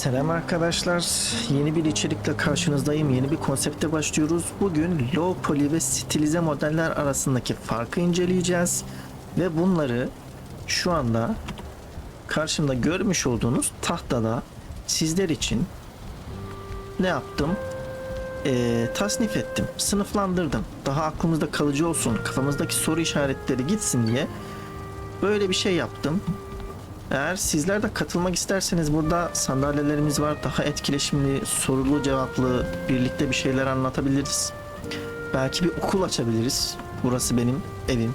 Selam arkadaşlar. Yeni bir içerikle karşınızdayım. Yeni bir konsepte başlıyoruz. Bugün low poly ve stilize modeller arasındaki farkı inceleyeceğiz. Ve bunları şu anda karşımda görmüş olduğunuz tahtada sizler için ne yaptım? Ee, tasnif ettim, sınıflandırdım. Daha aklımızda kalıcı olsun, kafamızdaki soru işaretleri gitsin diye böyle bir şey yaptım. Eğer sizler de katılmak isterseniz burada sandalyelerimiz var. Daha etkileşimli, sorulu cevaplı birlikte bir şeyler anlatabiliriz. Belki bir okul açabiliriz. Burası benim evim.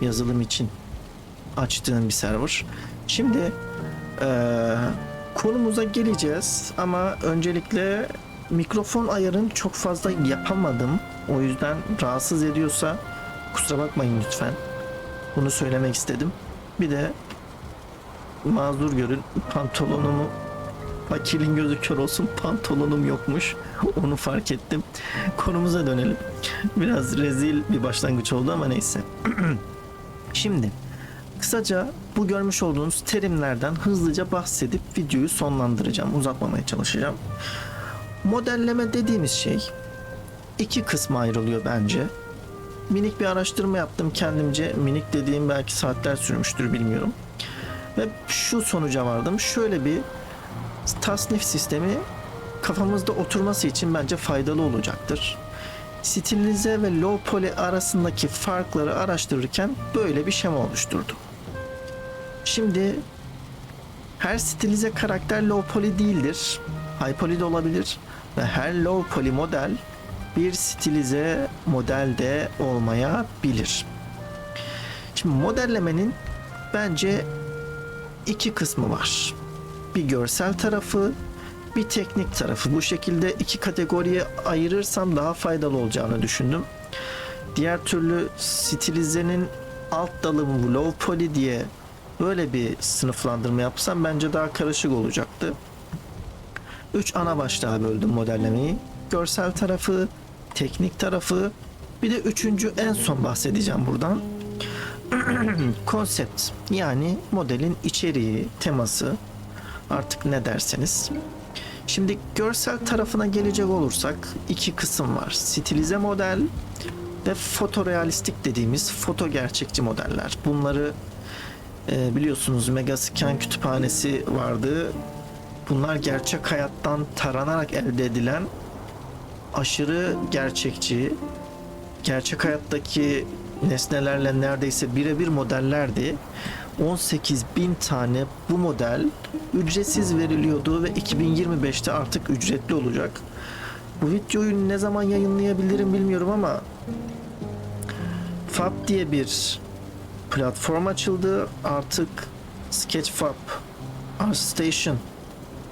Yazılım için açtığım bir server. Şimdi eee, konumuza geleceğiz ama öncelikle mikrofon ayarını çok fazla yapamadım. O yüzden rahatsız ediyorsa kusura bakmayın lütfen. Bunu söylemek istedim. Bir de mazur görün pantolonumu fakirliğin gözü kör olsun pantolonum yokmuş. Onu fark ettim. Konumuza dönelim. Biraz rezil bir başlangıç oldu ama neyse. Şimdi kısaca bu görmüş olduğunuz terimlerden hızlıca bahsedip videoyu sonlandıracağım uzatmamaya çalışacağım. Modelleme dediğimiz şey iki kısma ayrılıyor bence. Minik bir araştırma yaptım kendimce. Minik dediğim belki saatler sürmüştür bilmiyorum ve şu sonuca vardım. Şöyle bir tasnif sistemi kafamızda oturması için bence faydalı olacaktır. Stilize ve low poly arasındaki farkları araştırırken böyle bir şema oluşturdum. Şimdi her stilize karakter low poly değildir. High poly de olabilir ve her low poly model bir stilize modelde olmayabilir. Şimdi modellemenin bence iki kısmı var. Bir görsel tarafı, bir teknik tarafı. Bu şekilde iki kategoriye ayırırsam daha faydalı olacağını düşündüm. Diğer türlü stilizenin alt dalı bu low poly diye böyle bir sınıflandırma yapsam bence daha karışık olacaktı. Üç ana başlığa böldüm modellemeyi. Görsel tarafı, teknik tarafı, bir de üçüncü en son bahsedeceğim buradan konsept yani modelin içeriği, teması artık ne derseniz. Şimdi görsel tarafına gelecek olursak iki kısım var. Stilize model ve fotorealistik dediğimiz foto gerçekçi modeller. Bunları e, biliyorsunuz Megascan kütüphanesi vardı. Bunlar gerçek hayattan taranarak elde edilen aşırı gerçekçi, gerçek hayattaki nesnelerle neredeyse birebir modellerdi. 18 bin tane bu model ücretsiz veriliyordu ve 2025'te artık ücretli olacak. Bu videoyu ne zaman yayınlayabilirim bilmiyorum ama Fab diye bir platform açıldı. Artık Sketchfab, ArtStation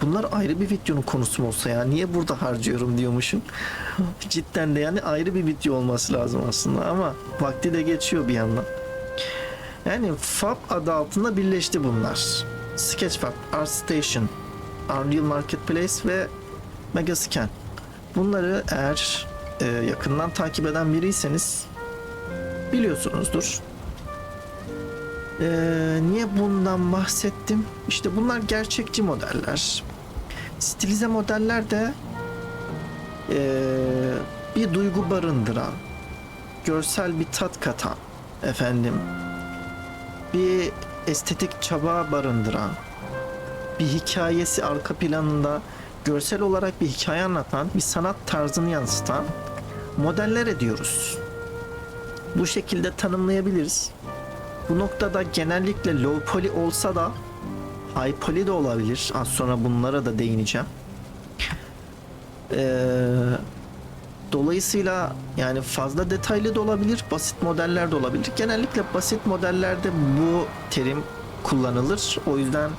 bunlar ayrı bir videonun konusu mu olsa ya niye burada harcıyorum diyormuşum. Cidden de yani ayrı bir video olması lazım aslında ama vakti de geçiyor bir yandan. Yani Fab adı altında birleşti bunlar. Sketchfab, ArtStation, Unreal Marketplace ve Megascan. Bunları eğer e, yakından takip eden biriyseniz biliyorsunuzdur. E, niye bundan bahsettim? İşte bunlar gerçekçi modeller. Stilize modeller de e, bir duygu barındıran, görsel bir tat katan, efendim, bir estetik çaba barındıran, bir hikayesi arka planında görsel olarak bir hikaye anlatan, bir sanat tarzını yansıtan modeller ediyoruz. Bu şekilde tanımlayabiliriz. Bu noktada genellikle low poly olsa da high poly de olabilir. Az sonra bunlara da değineceğim. Ee, dolayısıyla yani fazla detaylı da olabilir, basit modeller de olabilir. Genellikle basit modellerde bu terim kullanılır. O yüzden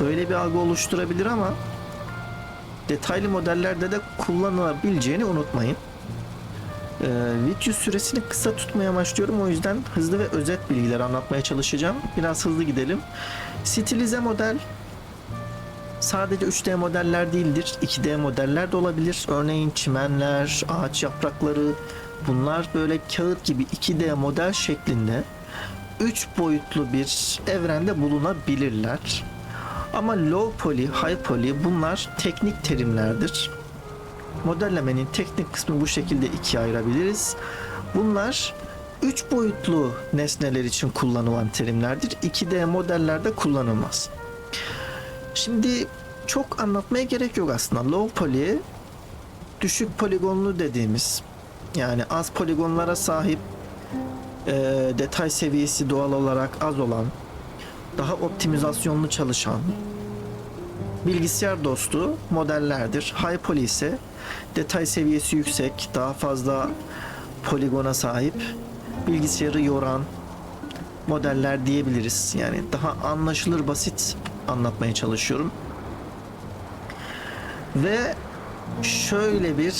böyle bir algı oluşturabilir ama detaylı modellerde de kullanılabileceğini unutmayın. Ee, video süresini kısa tutmaya amaçlıyorum. O yüzden hızlı ve özet bilgiler anlatmaya çalışacağım. Biraz hızlı gidelim. Stilize model sadece 3D modeller değildir. 2D modeller de olabilir. Örneğin çimenler, ağaç yaprakları bunlar böyle kağıt gibi 2D model şeklinde 3 boyutlu bir evrende bulunabilirler. Ama low poly, high poly bunlar teknik terimlerdir. Modellemenin teknik kısmı bu şekilde ikiye ayırabiliriz. Bunlar 3 boyutlu nesneler için kullanılan terimlerdir. 2D modellerde kullanılmaz. Şimdi çok anlatmaya gerek yok aslında. Low poly düşük poligonlu dediğimiz yani az poligonlara sahip e, detay seviyesi doğal olarak az olan daha optimizasyonlu çalışan bilgisayar dostu modellerdir. High poly ise detay seviyesi yüksek, daha fazla poligona sahip, bilgisayarı yoran modeller diyebiliriz. Yani daha anlaşılır basit anlatmaya çalışıyorum. Ve şöyle bir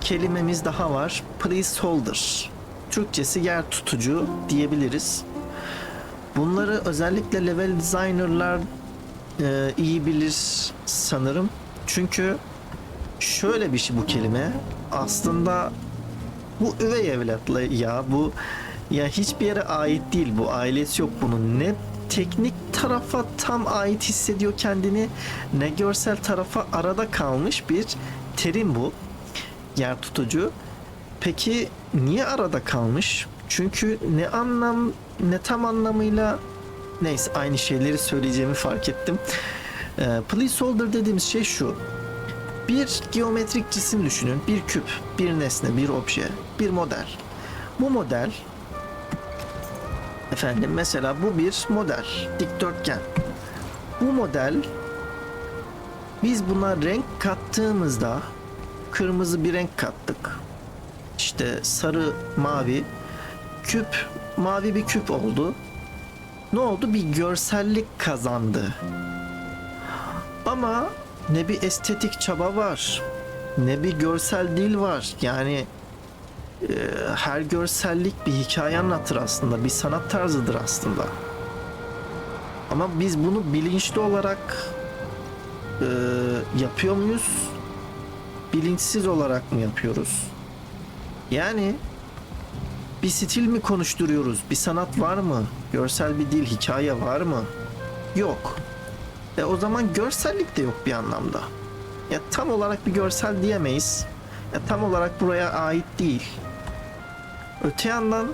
kelimemiz daha var. Placeholder. Türkçesi yer tutucu diyebiliriz. Bunları özellikle level designer'lar e, iyi bilir sanırım. Çünkü şöyle bir şey bu kelime. Aslında bu üvey evlatlı ya bu ya hiçbir yere ait değil bu ailesi yok bunun ne teknik tarafa tam ait hissediyor kendini ne görsel tarafa arada kalmış bir terim bu yer tutucu peki niye arada kalmış çünkü ne anlam ne tam anlamıyla neyse aynı şeyleri söyleyeceğimi fark ettim ee, placeholder dediğimiz şey şu bir geometrik cisim düşünün. Bir küp, bir nesne, bir obje, bir model. Bu model efendim mesela bu bir model, dikdörtgen. Bu model biz buna renk kattığımızda kırmızı bir renk kattık. İşte sarı, mavi, küp, mavi bir küp oldu. Ne oldu? Bir görsellik kazandı. Ama ne bir estetik çaba var ne bir görsel dil var yani e, her görsellik bir hikaye anlatır aslında bir sanat tarzıdır aslında ama biz bunu bilinçli olarak e, yapıyor muyuz bilinçsiz olarak mı yapıyoruz yani bir stil mi konuşturuyoruz bir sanat var mı görsel bir dil hikaye var mı yok e o zaman görsellik de yok bir anlamda. Ya tam olarak bir görsel diyemeyiz. Ya tam olarak buraya ait değil. Öte yandan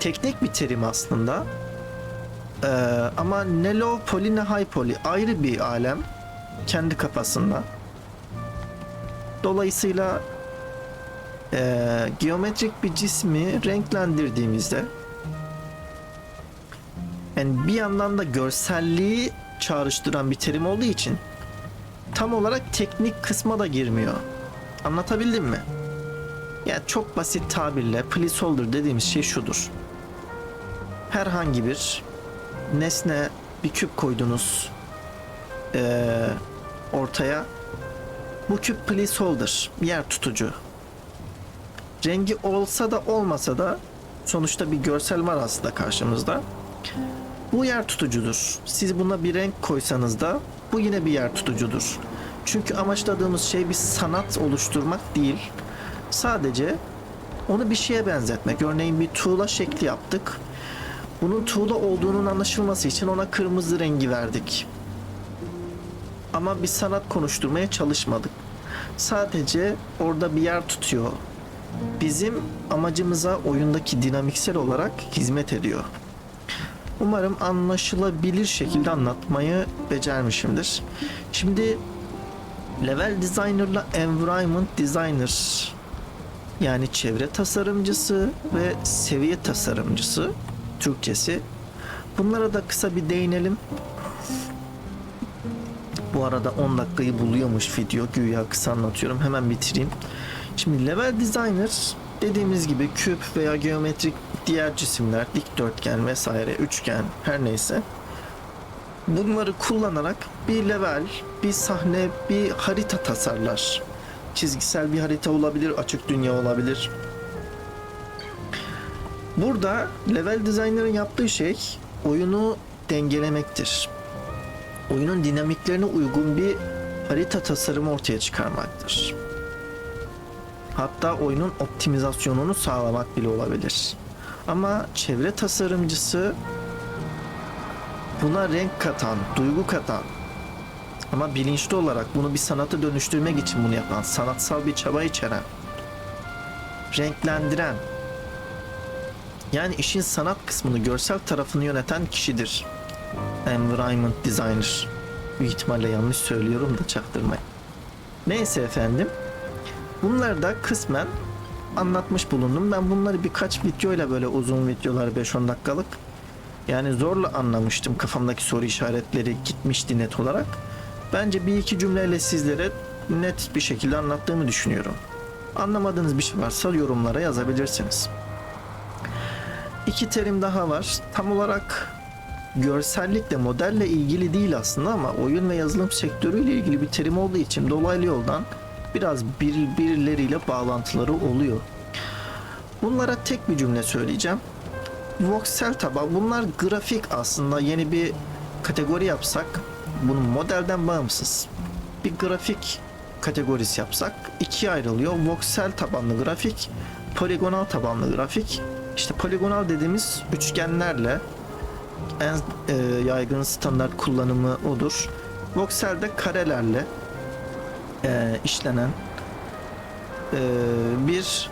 teknik bir terim aslında. Ee, ama ne low poly ne high poly ayrı bir alem kendi kafasında. Dolayısıyla e, geometrik bir cismi renklendirdiğimizde yani bir yandan da görselliği çağrıştıran bir terim olduğu için tam olarak teknik kısma da girmiyor. Anlatabildim mi? Yani çok basit tabirle placeholder dediğimiz şey şudur. Herhangi bir nesne bir küp koydunuz ee, ortaya. Bu küp placeholder, yer tutucu. Rengi olsa da olmasa da sonuçta bir görsel var aslında karşımızda. Bu yer tutucudur. Siz buna bir renk koysanız da bu yine bir yer tutucudur. Çünkü amaçladığımız şey bir sanat oluşturmak değil. Sadece onu bir şeye benzetmek. Örneğin bir tuğla şekli yaptık. Bunun tuğla olduğunun anlaşılması için ona kırmızı rengi verdik. Ama bir sanat konuşturmaya çalışmadık. Sadece orada bir yer tutuyor. Bizim amacımıza oyundaki dinamiksel olarak hizmet ediyor. Umarım anlaşılabilir şekilde anlatmayı becermişimdir. Şimdi Level Designer'la Environment Designer yani çevre tasarımcısı ve seviye tasarımcısı Türkçesi. Bunlara da kısa bir değinelim. Bu arada 10 dakikayı buluyormuş video. Güya kısa anlatıyorum. Hemen bitireyim. Şimdi level designer dediğimiz gibi küp veya geometrik diğer cisimler, dikdörtgen vesaire, üçgen her neyse bunları kullanarak bir level, bir sahne, bir harita tasarlar. Çizgisel bir harita olabilir, açık dünya olabilir. Burada level designer'ın yaptığı şey oyunu dengelemektir. Oyunun dinamiklerine uygun bir harita tasarımı ortaya çıkarmaktır. Hatta oyunun optimizasyonunu sağlamak bile olabilir. Ama çevre tasarımcısı buna renk katan, duygu katan ama bilinçli olarak bunu bir sanata dönüştürmek için bunu yapan, sanatsal bir çaba içeren, renklendiren, yani işin sanat kısmını, görsel tarafını yöneten kişidir. Environment Designer. Büyük ihtimalle yanlış söylüyorum da çaktırmayın. Neyse efendim. Bunları da kısmen anlatmış bulundum. Ben bunları birkaç videoyla böyle uzun videolar 5-10 dakikalık yani zorla anlamıştım. Kafamdaki soru işaretleri gitmişti net olarak. Bence bir iki cümleyle sizlere net bir şekilde anlattığımı düşünüyorum. Anlamadığınız bir şey varsa yorumlara yazabilirsiniz. İki terim daha var. Tam olarak görsellikle, modelle ilgili değil aslında ama oyun ve yazılım sektörüyle ilgili bir terim olduğu için dolaylı yoldan biraz birbirleriyle bağlantıları oluyor. Bunlara tek bir cümle söyleyeceğim. Voxel taban bunlar grafik aslında yeni bir kategori yapsak bunun modelden bağımsız bir grafik kategorisi yapsak ikiye ayrılıyor. Voxel tabanlı grafik, poligonal tabanlı grafik. İşte poligonal dediğimiz üçgenlerle en e, yaygın standart kullanımı odur. Voxel de karelerle e, işlenen e, bir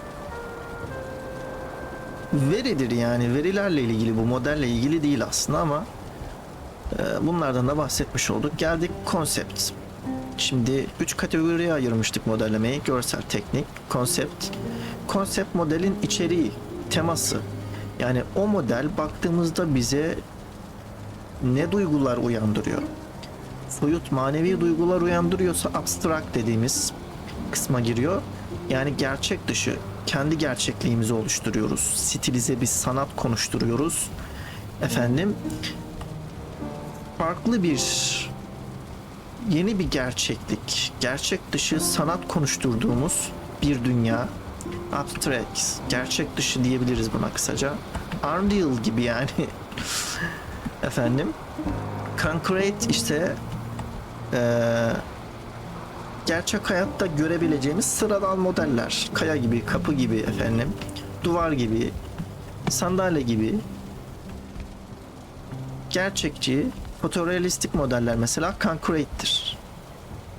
veridir yani verilerle ilgili bu modelle ilgili değil aslında ama e, bunlardan da bahsetmiş olduk. Geldik konsept. Şimdi 3 kategoriye ayırmıştık modellemeyi. Görsel, teknik, konsept. Konsept modelin içeriği, teması. Yani o model baktığımızda bize ne duygular uyandırıyor? Soyut manevi duygular uyandırıyorsa abstract dediğimiz kısma giriyor. Yani gerçek dışı kendi gerçekliğimizi oluşturuyoruz. Stilize bir sanat konuşturuyoruz. Efendim farklı bir yeni bir gerçeklik, gerçek dışı sanat konuşturduğumuz bir dünya. Abstract, gerçek dışı diyebiliriz buna kısaca. Unreal gibi yani. Efendim. Concrete işte eee gerçek hayatta görebileceğimiz sıradan modeller. Kaya gibi, kapı gibi efendim, duvar gibi, sandalye gibi. Gerçekçi, fotorealistik modeller mesela concrete'tir.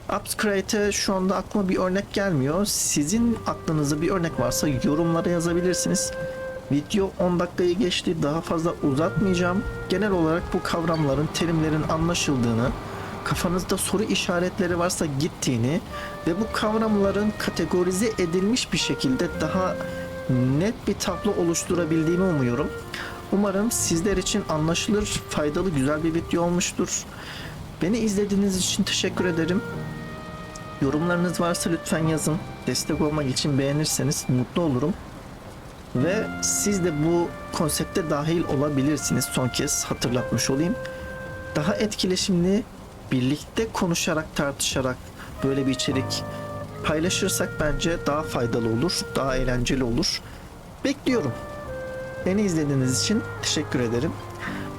Abstrate'e şu anda aklıma bir örnek gelmiyor. Sizin aklınızda bir örnek varsa yorumlara yazabilirsiniz. Video 10 dakikayı geçti. Daha fazla uzatmayacağım. Genel olarak bu kavramların, terimlerin anlaşıldığını, kafanızda soru işaretleri varsa gittiğini ve bu kavramların kategorize edilmiş bir şekilde daha net bir tablo oluşturabildiğimi umuyorum. Umarım sizler için anlaşılır, faydalı, güzel bir video olmuştur. Beni izlediğiniz için teşekkür ederim. Yorumlarınız varsa lütfen yazın. Destek olmak için beğenirseniz mutlu olurum. Ve siz de bu konsepte dahil olabilirsiniz. Son kez hatırlatmış olayım. Daha etkileşimli, birlikte konuşarak, tartışarak böyle bir içerik paylaşırsak bence daha faydalı olur, daha eğlenceli olur. Bekliyorum. Beni izlediğiniz için teşekkür ederim.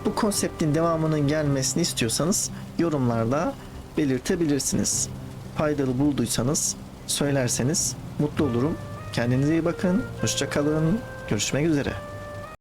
Bu konseptin devamının gelmesini istiyorsanız yorumlarda belirtebilirsiniz. Faydalı bulduysanız söylerseniz mutlu olurum. Kendinize iyi bakın. Hoşça kalın. Görüşmek üzere.